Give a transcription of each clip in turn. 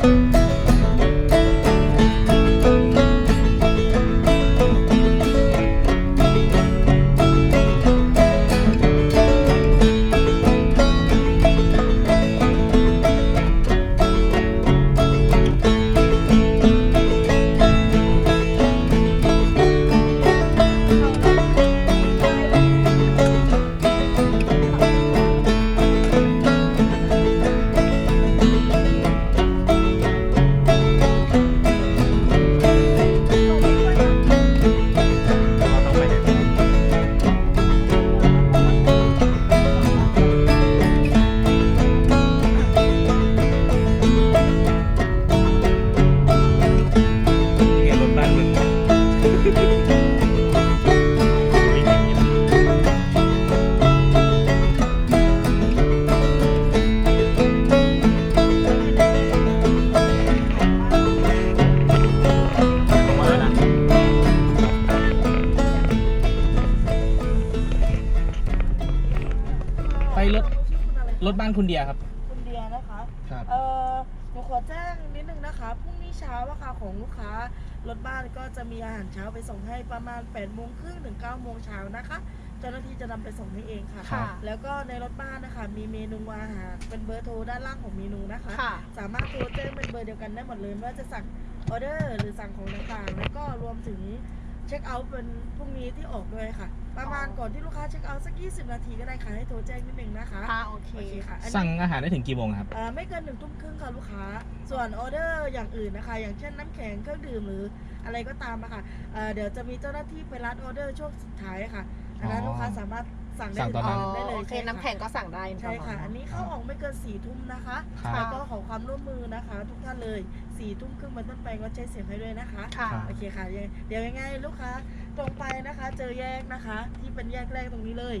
เร คุณเดียครับ คุณเดียนะคะ ครับ เออหนูขอแจ้งนิดนึงนะคะ พรุ่งนี้เช้าอะค่ะของลูกค้ารถบ้านก็จะมีอาหารเช้าไปส่งให้ประมาณ8ปดโมงครึ่งถึง9ก้าโมงเช้านะคะ เจ้าหน้าที่จะนำไปส่งให้เองค่ะค่ะแล้วก็ในรถบ้านนะคะมีเมนูอาหารเป็นเบอร์โทรด้านล่างของเมนูนะคะ ค่ะ สามารถโทรแจ้งเป็นเบอร์เดียวกันได้หมดเลยไม่ว่าจะสั่งออเดอร์หรือสั่งของต่างๆ แล้วก็รวมถึง เช็คเอาท์เป็นพรุ่งนี้ที่ออกด้วยค่ะ ประมาณก่อนที่ลูกค้าเช็คเอาท์สัก 20 นาทีก็ได้ค่ะ ให้โทรแจ้งนิดนึงนะคะค่ะโอเค โอเคค่ะอันนี้สั่งอาหารได้ถึงกี่โมงครับ เอ่อไม่เกินหนึ่งทุ่มครึ่งค่ะลูกค้า ส่วนออเดอร์อย่างอื่นนะคะ อย่างเช่นน้ำแข็งเครื่องดื่มหรืออะไรก็ตามอะค่ะเอ่อเดี๋ยวจะมีเจ้าหน้าที่ไปรับออเดอร์ช่วงสุดท้ายค่ะอันนั้นอ๋อ ลูกค้าสามารถ สั่งได้สั่งตอนนั้น ได้เลยโอเค ใช่ะน้ำแข็งก็สั่งได้ใช่ค่ะ อันนี้เข้าออกไม่เกินสี่ทุ่มนะคะครับ แล้วก็ขอความร่วมมือนะคะ ทุกท่านเลยสี่ทุ่มครึ่งเป็นต้นไปก็ใช้เสียงให้ด้วยนะคะ ค่ะ โอเคค่ะยังเดี๋ยวยังไงลูกค้าตรงไปนะคะ เจอแยกนะคะ ที่เป็นแยกแรกตรงนี้เลย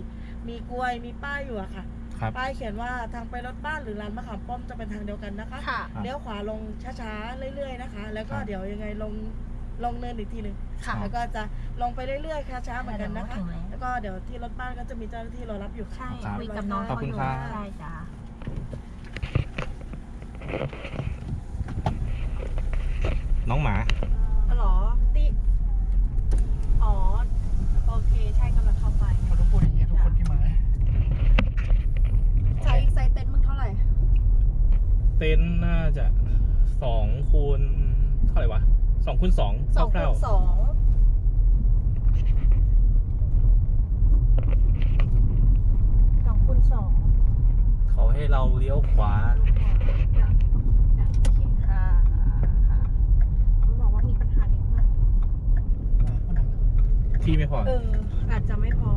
มีกลวยมีป้ายอยู่อะค่ะ ครับ ป้ายเขียนว่าทางไปรถบ้านหรือร้านมะขามป้อมจะเป็นทางเดียวกันนะคะค่ะครับเลี้ยวขวาลงช้าๆเรื่อยๆนะคะ แล้วก็ครับ เดี๋ยวยังไงลง ลงเนินอีกทีหนึ่งค่ะ แล้วก็จะลงไปเรื่อยๆช้าๆเหมือนกันนะคะถึงแล้วแล้วก็เดี๋ยวที่รถบ้านก็จะมีเจ้าหน้าที่รอรับอยู่ค่ะใช่ครับคุยกับน้องขอบคุณครับ ใช่จ้าน้องหมาอ๋อเหรอติอ๋อ โอเค ใช่กำลังเข้าไป เขาต้องพูดอย่างเงี้ยทุกคนที่มา ใช้ไซส์เต็นท์มึงเท่าไหร่ เต็นท์น่าจะสองคูณเท่าไหร่วะส องคูณสองสองคคูร่าวณสองสองคูณสองๆเขาให้เราเลี้ยวขวาโอเคค่ะค่ะเขาบอกว่ามีปัญหานิดหน่อยที่ไม่พอ เออ อาจจะไม่พอ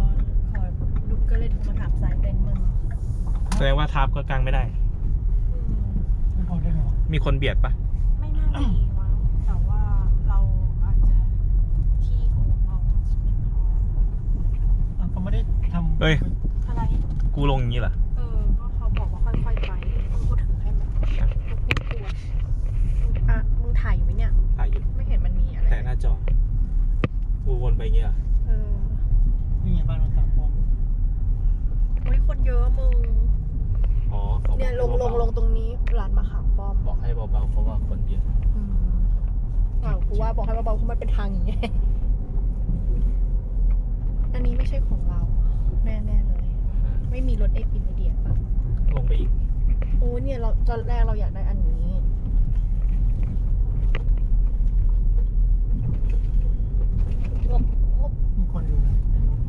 ขอดูก็เลยโทรมาถามสายเป็นมึงแสดงว่าทับก็กางไม่ได้ อืมไม่พอได้หรอมีคนเบียดปะ ไม่น่ามีมั้งแต่ว่าเราอาจจะที่ของเราไม่พอ เขาไม่ได้ทำ เฮ้ย อะไร กูลงอย่างนี้เหรอ เออก็เขาบอกว่าค่อยๆไปมึงพูดถึงให้ไหมกูกลัวอะมึงถ่ายอยู่ไหมเนี่ย ถ่ายอยู่ ไม่เห็นมันมีอะไรแต่หน้าจอ กูวนไปอย่างนี้เหรอเออนี่ไงบ้านมันสามปมเฮ้ยคนเยอะมึง อ๋อเขาบอกเนี่ยลงให้ลงเบาๆลงตรงนี้ร้านมะขามป้อมบอกให้เบาๆเพราะว่าคนเยอะอืมอ้าวกูว่าบอกให้เบาๆเพราะมันเป็นทางอย่างเงี้ยอันนี้ไม่ใช่ของเรา แน่ๆเลย ไม่มีรถเอปินไอเดียป่ะลงไปอีก โอ้ยเนี่ยเราตอนแรกเราอยากได้อันนี้มีคนอยู่นะในรถ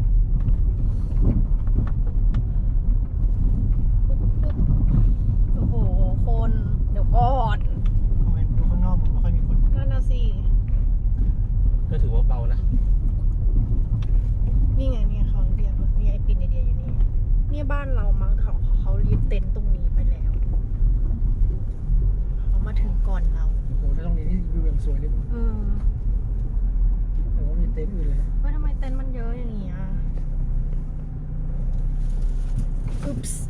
โอ้โห คน เดี๋ยวก่อนเขาเห็นดูข้างนอกเหมือนไม่ค่อยมีคนนั่นน่ะสิ ก็ถือว่าเบานะ นี่ไงเนี่ บ้านเรามั้งเขาเขายึดเต็นท์ตรงนี้ไปแล้วเขามาถึงก่อนเราโอ้โหถ้าตรงนี้นี่วิวอย่างสวยเลยเออแต่ว่ามีเต็นท์อื่นเลยเฮ้ยทำไมเต็นท์มันเยอะอย่างนี้อะอุ๊ปส์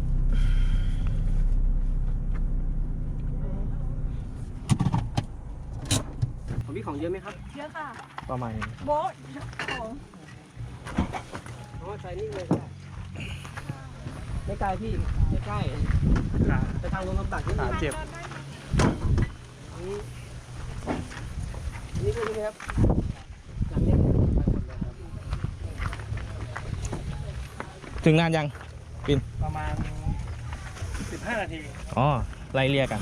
ของพี่ของเยอะไหมครับเยอะค่ะ ประมาณนี้โบ๊ทของอ๋อใจนิ่งเลยก็ได้ ไม่ไกลพี่ใกล้กลจไปทางลงน้ำตักนี่ขาเจ็บนี่นี่คือครับหลังนี้ยไปหมดเลยครัถึงนานยัง ประมาณ 15 นาที อ๋อ ไล่เรียกกัน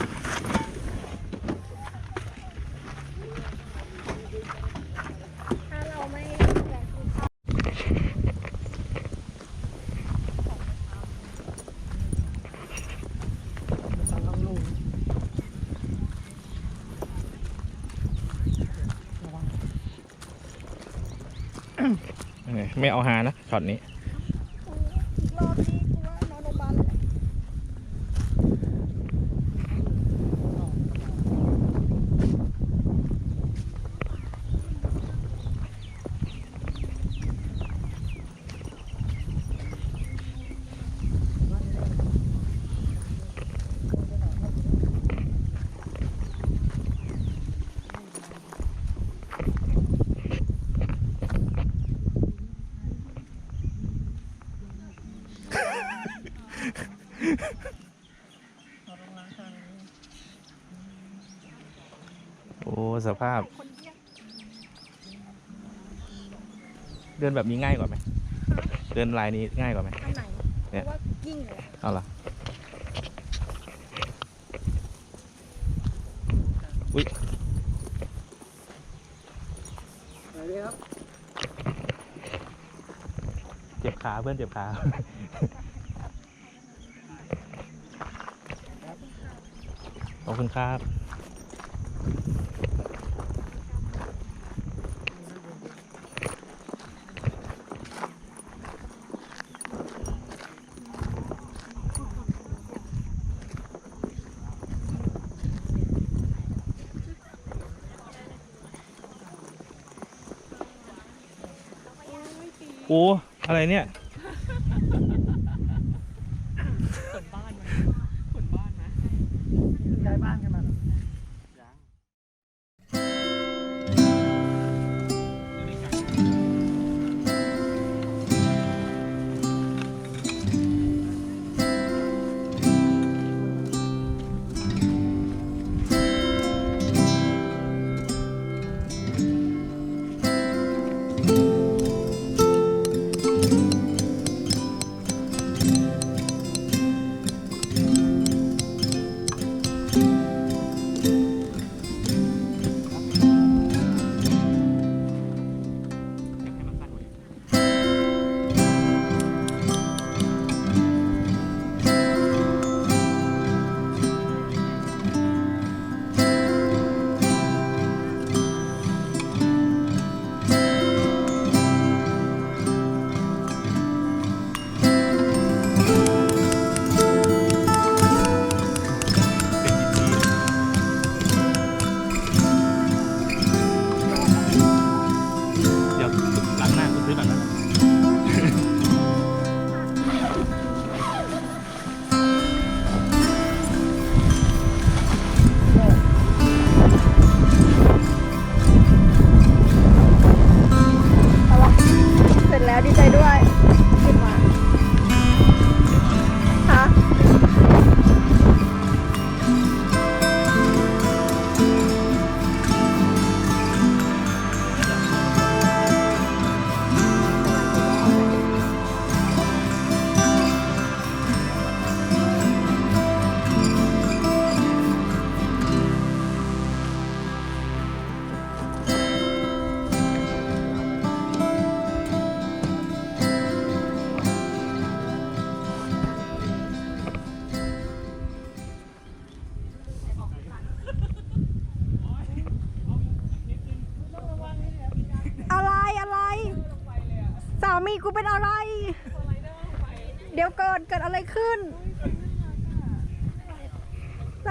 ไม่เอาหานะช็อตนี้ อีกรอบนี้กูว่านอนโรงพยาบาลเลยแหละ โอ้ สภาพ เดินแบบนี้ง่ายกว่าไหมเดินลายนี้ง่ายกว่าไหมอันไหนเนี่ยเพราะว่ายิ่งเลยเอาล่ะอุ้ยไหนดีครับเจ็บขาเพื่อนเจ็บขา ขอบคุณครับ โอ้อะไรเนี่ยย้าย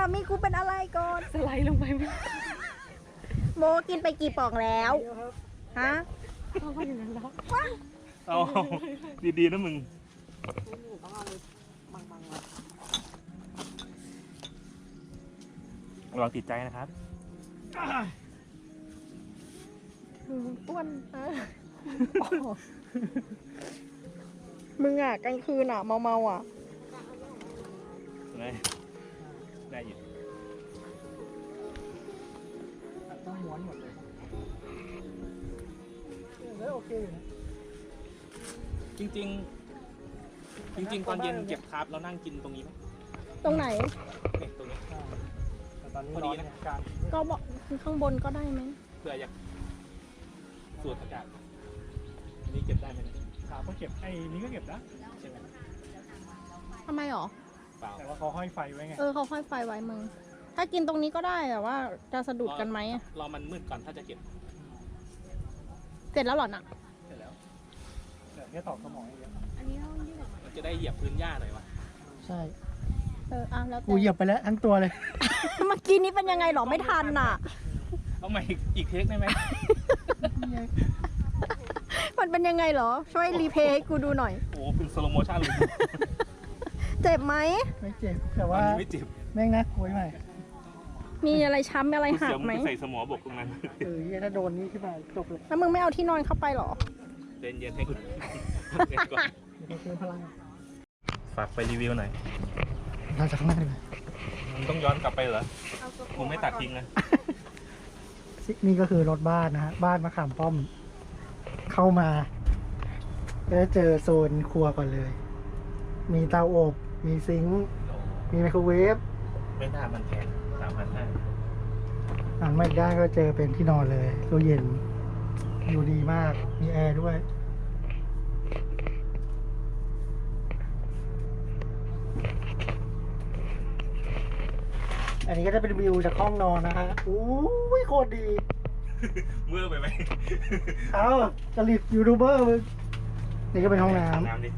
ามีกูเป็นอะไรก่อน สไลด์ลงไปไหมโมกินไปกี่ป่องแล้ว ฮะเอาดีๆนะมึงระวังติดใจนะครับอ้วนเออมึงอะกลางคืนอะ เมาเมาๆอะได้ ได้อยู่ต้องม้วนหมดเลยโอเคอยู่นะจริง ๆ จริง ๆ ตอนเย็นเก็บคาร์บแล้วนั่งกินตรงนี้ไหมตรงไหน เนี่ยตรงนี้ แต่ตอนนี้พอร้ดีอนนะ เนี่ยการก็บอกข้างบนก็ได้ไหมเพื่ออยากสูดอากาศอันนี้เก็บได้ไหมเนี่ยขาก็เก็บไอ้นี้ก็เก็บนะใช่ไหมทำไมหรอ เปล่าแต่ว่าเขาห้อยไฟไว้ไง เออเขาค่อยไฟไว้มึง ถ้ากินตรงนี้ก็ได้แต่ว่าจะสะดุดกันไหมอะรอมันมืดก่อนถ้าจะเก็บเสร็จแล้วเหรอน่ะ เสร็จแล้วแต่แค่ตอบสมองอย่างเดียวอันนี้ต้องยืดมันจะได้เหยียบพื้นหญ้าหน่อยวะใช่ เอออะแล้วแต่ กูเหยียบไปแล้วทั้งตัวเลย เมื่อกี้นี้เป็นยังไงหรอไม่ทันน่ะ เอาใหม่อีกอีกเทคได้ไหมมันเป็นยังไงเหรอ ช่วยรีเพย์ให้กูดูหน่อย โอ้โหเป็นสโลโมชั่นเลย เจ็บไหม ไม่เจ็บแต่ตอนว่านี้ไม่เจ็บแม่งนะคุยใหม่มีอะไรช้ำอะไรกูหัเสีกยมไหมไปใส่สมอบกตรงนั้นเออเหี้ยถ้าโดนนี่ขึ้นมาจบเลยแล้วมึงไม่เอาที่นอนเข้าไปเหรอเย็นเย็นๆให้คุณเย็นก่อนเดี๋ยวเติมพลังฝากไปรีวิวหน่อยเราจะข้างหน้าดีกว่ามันต้องย้อนกลับไปเหรอผมไม่ตัดทิ้งนะนี่ก็คือรถบ้านนะฮะบ้านมะขามป้อม เข้ามาก็จะเจอโซนครัวก่อนเลย มีเตาอบ มีซิงค์มีไมโครเวฟไม่น่ามันแพงสามพันห้าหันมาอีกด้านก็เจอเป็นที่นอนเลยตู้เย็นอยู่ดีมาก มีแอร์ด้วย อันนี้ก็จะเป็นวิวจากห้องนอนนะฮะอู้ยโคตรดี เมื่อไปไหมเอาจริตยูทูบเบอร์มึงนี่ก็เป็นห้องน้น้ำดิ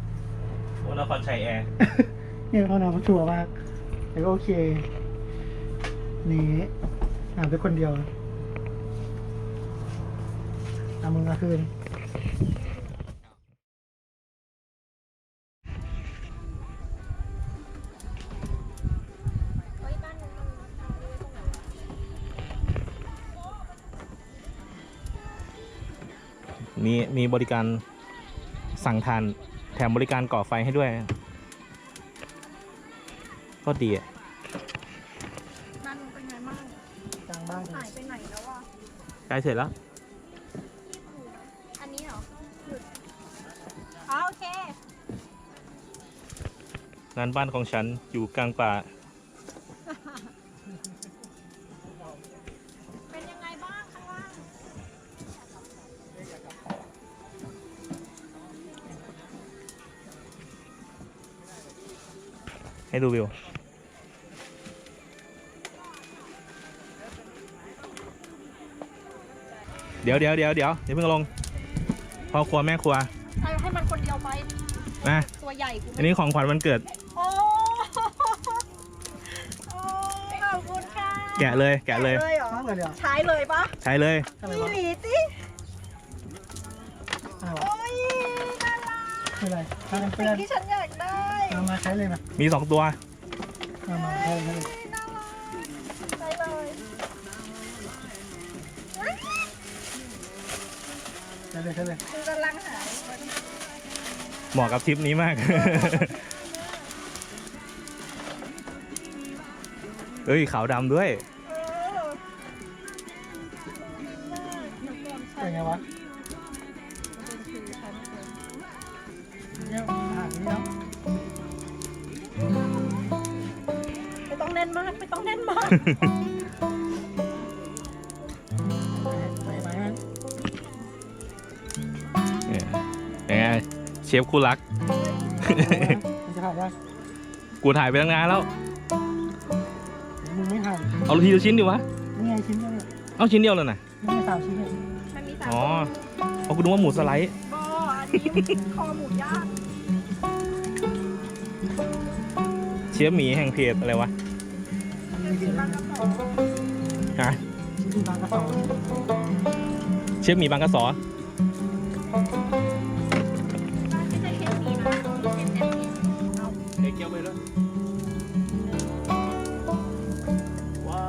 โอ้นครชัยแอร์ำ นี่ยเป็นห้องน้ำชัวร์มากแต่ก็โอเค นี่อาบไปคนเดียวเอามึงมาคืนมีมีบริการสั่งทานแถมบริการก่อไฟให้ด้วย ก็ดีอะบ้านมึงเป็นไงบ้างกลางบ้านหายไปไหนแล้วอะใกล้เสร็จแล้ว อันนี้เหรอหยุดอ๋อโอเคงานบ้านของฉันอยู่กลางป่า เป็นยังไงบ้างข้างล่างให้ดูวิว เดี๋ยวเดี๋ยวเดี๋ยวเดี๋ยวเดี๋ยวเพิ่งลงพ่อครัวแม่ครัวให้ให้มันคนเดียวไปนะตัวใหญ่กูอันนี้ของขวัญวันเกิด โอ้โอ้ขอบคุณค่ะแกะเลยแกะเลย เลยเหรอชอบเลยเดี๋ยวใช้เลยปะใช้เลยอะไรอีวะหลีสิอะไรวะโอ้ยน่ารักคืออะไรถ้าเป็นเพื่สิ่องนที่ฉันอยากได้เอามาใช้เลยมามีสองตัวเอามาใช้เลย เลยใช้เลยคือกำลังหายเหมาะกับทริปนี้มากเฮ้ยขาวดำด้วยเออเดี๋ยวก่อนใช้เป็นไงวะเนี่ยอาหารนี้เนาะไม่ต้องแน่นมาก ไม่ต้องแน่นมาก ชฟคู่รักมันจะถ่ายได้กูถ่ายไปตั้งนานแล้ว มึงไม่ถ่ายเอาทีละชิ้นดิวะ นี่ไงชิ้นเดียวเนี่ยเอาชิ้นเดียวเลยนะนี่ไงสามชิ้นเนี่ยมันมีสามอ๋อเอากูนึกว่าหมูสไลด์ก็อันนี้คอหมูย่างเชฟหมีแห่งเพจอะไรวะ มีชิ้นบางกระสอบฮะ ชิ้นบางกระสอบเชฟหมีบางกระสอ ล้วว้า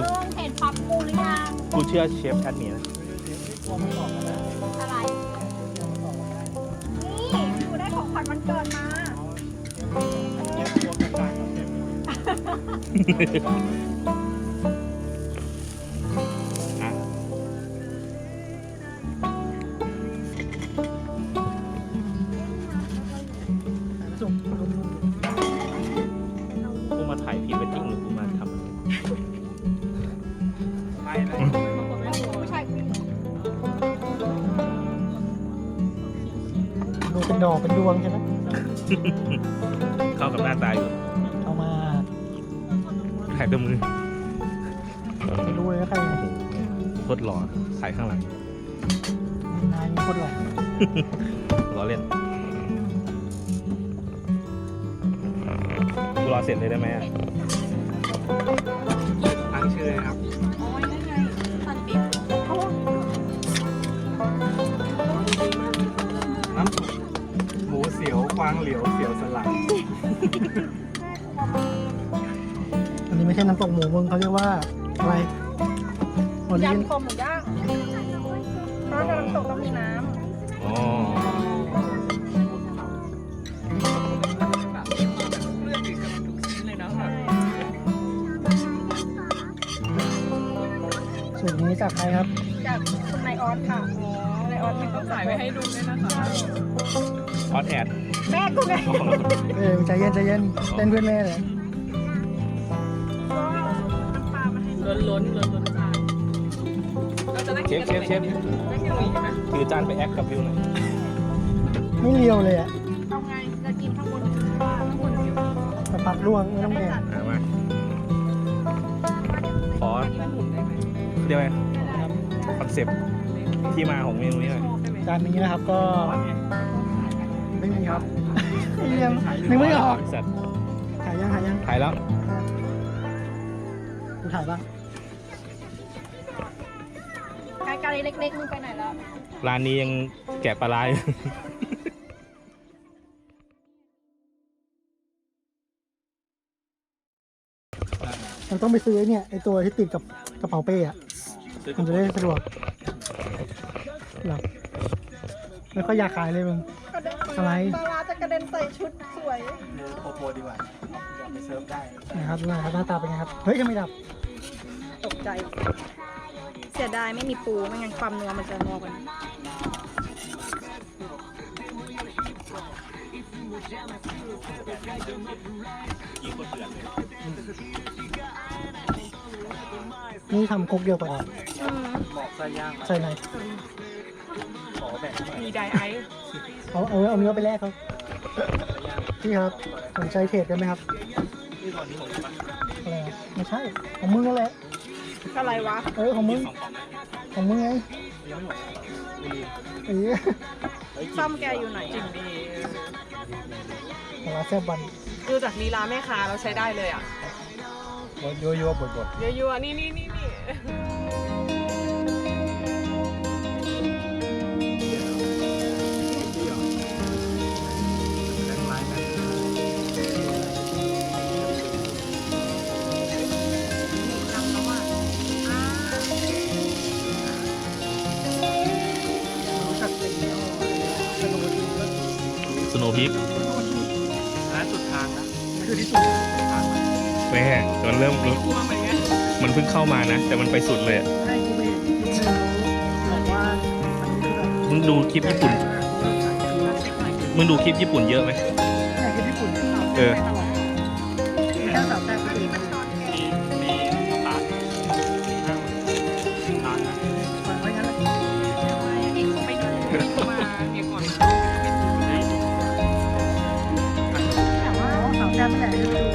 ลุงเห็นปั๊มปูหรือยังกูเชื่อเชฟแอดหมีนะตัวมันสอบมาแล้วอะไรตัวมันสอบมาแล้วนี่กูได้ของขวัญวันเกิดมา เกับหน้าตาอยู่เอามาถ่ายตัวมือไม่รู้เลยว่าใครโคตรหล่อถ่ายข้างหลังนายมีคนหลอกรอเล่นกูรอเสร็จเลยได้ไหมอะตั้งชื่อเลยครับโอ้ยนั่นไงตันปิ๊บน้ำซุปหมูเสียวกวางเหลียวเสียวสลัง อันนี้ไม่ใช่น้ำตกหมูมึงเขาเรียกว่าอะไรโอเลียนยำคอหมูย่างเพราะน้ำตกต้องมีน้อ๋อสูตรนี้จากใครครับำจากคุณนายออสค่ะนายออสเป็นคนใส่ไว้ให้ดูด้วยนะคะ ออสแอด แม่กูไงเออใจเย็นใจเย็นเต้นเพื่อนแม่เลยล้นล้นล้นล้นจานเราจะนั่งเชกินฟกันเชตรงฟไหนเชฟนั่งกินตรงนี้ใช่ไหมถือจานไปแอคกับวิวหน่อยไม่เลียวเลยอะเอาไงจะกินข้างบนหรือว่าข้างบนวิวสะพัดล่วงไม่ต้องแดงอะมาขออันนี้มันหมุนได้ไหมเรียกว่าคอนเซปต์ที่มาของเมนูนี้หน่อยชอบได้ไหมจานนี้นะครับก็ไม่มีครับ ยังนึกไม่ออกสัตว์ถ่ายยังถ่ายยังถ่ายแล้วกูถ่ายบ้างรายการเล็กๆมึงไปไหนแล้ว ร้านนี้ยังแกะปลาร้าอยู่มันต้องไปซื้อไอ้เนี่ยไอตัวที่ติดกับกระเป๋าเป้อะมันจะได้สะดวกหลับไม่ค่อยอยากขายเลยมึง อะไรปลาร้าจะกระเด็นใส่ชุดสวย เนื้อโคโปดีกว่าอย่าไปเซิร์ฟได้นะครับดูหนะครับหน้าตาเป็นไงครับ เฮ้ยทำไมดับ ตกใจ เสียดายไม่มีปูไม่งั้นความนัวมันจะนัวกว่านี้นี่ทำครกเดียวต่ออืมบอกไส้ย่างมาใส่ไหนขอแบ่งหน่อยมีไดไอซ์ เอาเอาเอาเนื้อไปแลกครับพี่ครับสนใจเทรดกันไหมครับนี่ตอนนี้ผมจะมาอะไรอะไม่ใช่ของมึงนั่นแหละอะไรวะ เออของมึงของมึงไงยังไม่หมดไม่รีบเอ้ยซ่อมแกอยู่ไหนจริงดีของร้านแซ่บวันดูจากลีลาแม่ค้าเราใช้ได้เลยอะ ยั่วยั่วบดบดยั่วๆนี่นี่นี่นี่ สโนว์พิกร้านสุดทางนะคือที่สุดทางนะแม่มันเริ่มกลัวเหมือนกันมันเพิ่งเข้ามานะ แต่มันไปสุดเลยอะให้กูไปดูเมนูบอกว่ามันคือแบบมึงดูคลิปญี่ปุ่น มึงดูคลิปญี่ปุ่นเยอะไหมเนี่ยคือญี่ปุ่นที่เราเออมี ส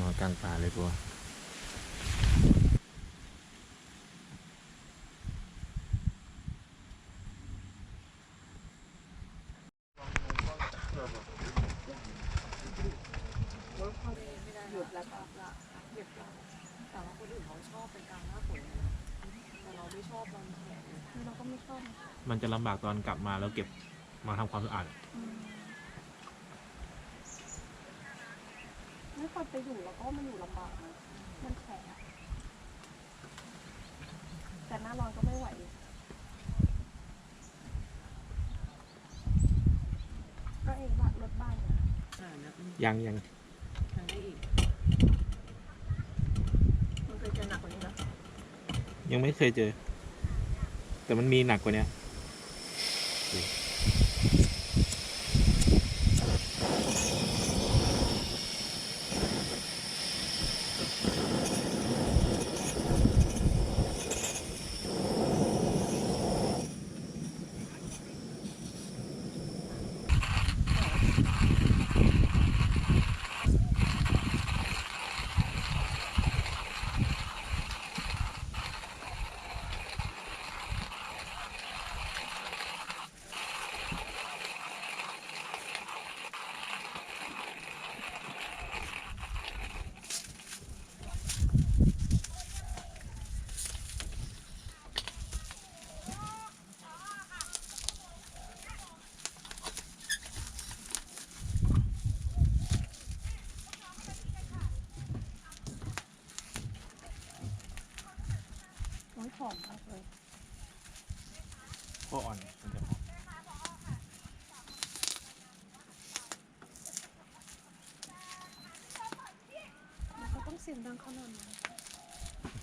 นอนกลางป่าเลยตัวหยุดแล้วก็ละเก็บแล้วแต่ว่าคนอื่นเขาชอบเป็นกลางหน้าฝนแต่เราไม่ชอบตอนแข็งคือเราก็ไม่ชอบ มันจะลำบากตอนกลับมาแล้วเก็บมาทำความสะอาดไม่ควร ไปอยู่แล้วก็มันอยู่ลำบากนะมันแข็งอะแต่หน้าร้อนก็ไม่ไหว ก็เองบ้านรถบ้านเนี่ยยังยังมันเคยเจอหนักกว่านี้นะยังไม่เคยเจอ แต่มันมีหนักกว่าเนี้ย น้อยหอมมากเลย ก็อ่อนมันจะหอม แล้ว ก็ต้องเสียงดังขนาดนั้น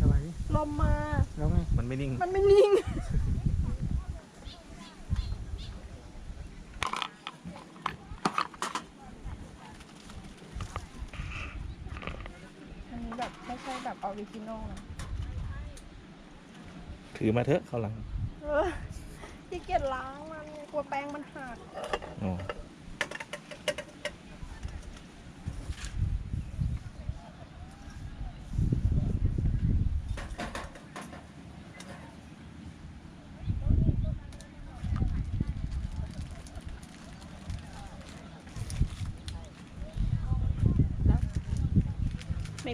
อะไร ลมมา แล้ว ไงมันไม่นิ่ง มันไม่นิ่ง อันนี้แบบไม่ใช่แบบออริจินอลนะถือมาเถอะเขาวหลังเออขี้เกียจล้างมันกลัวแป้งมันหัก อ๋อ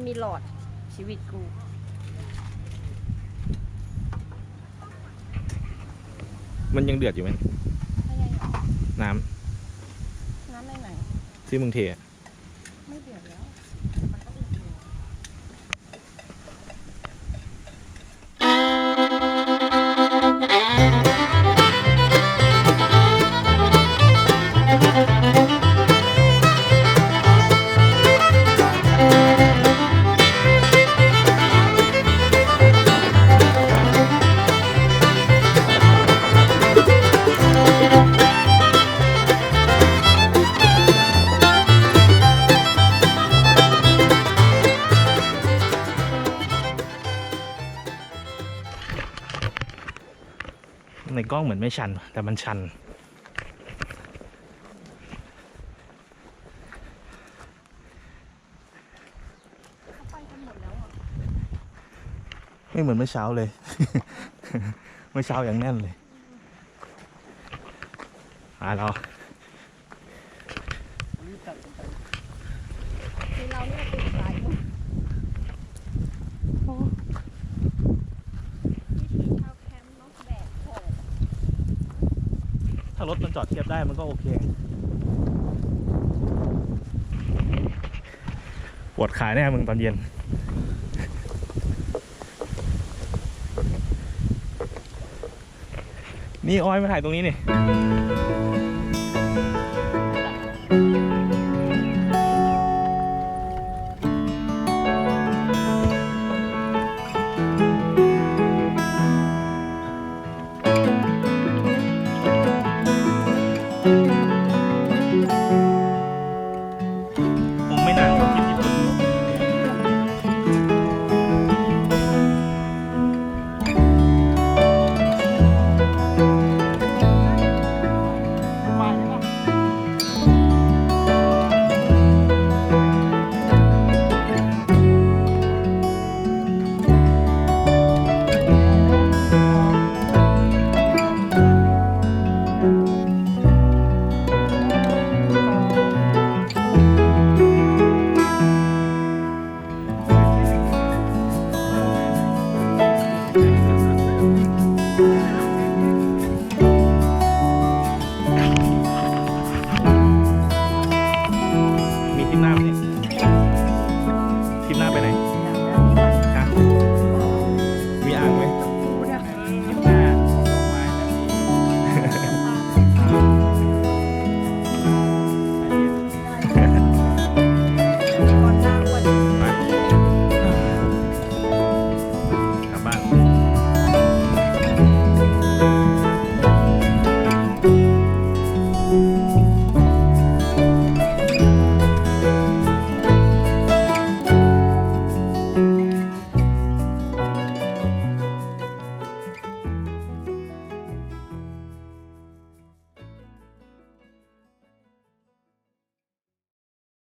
ม่มีหลอดชีวิตกูมันยังเดือดอยู่ไหมไม่ใช่หรอน้น้ำในไหนำที่มึงเทอะ กล้องเหมือนไม่ชัน แต่มันชัน ไม่เหมือนเมื่อเช้าเลย เมื่อเช้าอย่างแน่นเลยอ่าเรา มีเราเนี่ยตื่นสายอยู่โอ้วิธีชาวแคมป์เนาะแบกของ ถ้ารถ มันจอดเทียบได้มันก็โอเค ปวดขาแน่มึงตอนเย็น นี่ออยมาถ่ายตรงนี้นี่